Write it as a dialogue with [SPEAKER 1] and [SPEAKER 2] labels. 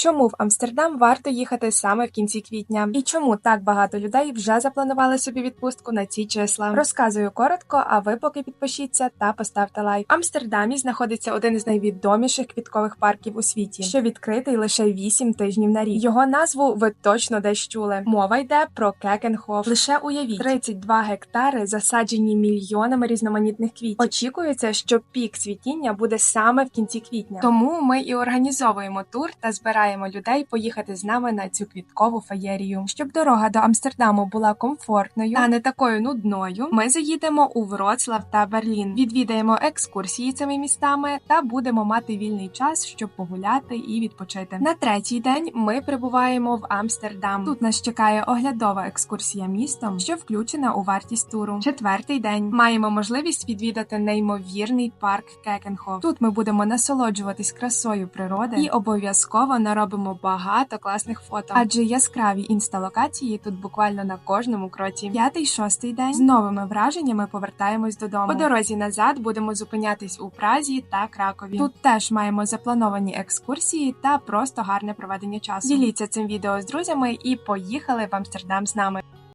[SPEAKER 1] Чому в Амстердам варто їхати саме в кінці квітня? І чому так багато людей вже запланували собі відпустку на ці числа? Розказую коротко, а ви поки підпишіться та поставте лайк. В Амстердамі знаходиться один із найвідоміших квіткових парків у світі, що відкритий лише 8 тижнів на рік. Його назву ви точно десь чули. Мова йде про Кекенхоф. Лише уявіть 32 гектари, засаджені мільйонами різноманітних квітів. Очікується, що пік цвітіння буде саме в кінці квітня. Тому ми і організовуємо тур та збираємо людей поїхати з нами на цю квіткову феєрію. Щоб дорога до Амстердаму була комфортною та не такою нудною. Ми заїдемо у Вроцлав та Берлін, відвідаємо екскурсії цими містами та будемо мати вільний час, щоб погуляти і відпочити. На третій день ми прибуваємо в Амстердам. Тут нас чекає оглядова екскурсія містом, що включена у вартість туру. Четвертий день маємо можливість відвідати неймовірний парк Кекенхоф. Тут ми будемо насолоджуватись красою природи і обов'язково наробимо багато класних фото, адже яскраві інсталокації тут буквально на кожному кроці. П'ятий шостий день з новими враженнями повертаємось додому. По дорозі назад будемо зупинятись у Празі та Кракові. Тут теж маємо заплановані екскурсії та просто гарне проведення часу. Діліться цим відео з друзями і поїхали в Амстердам з нами.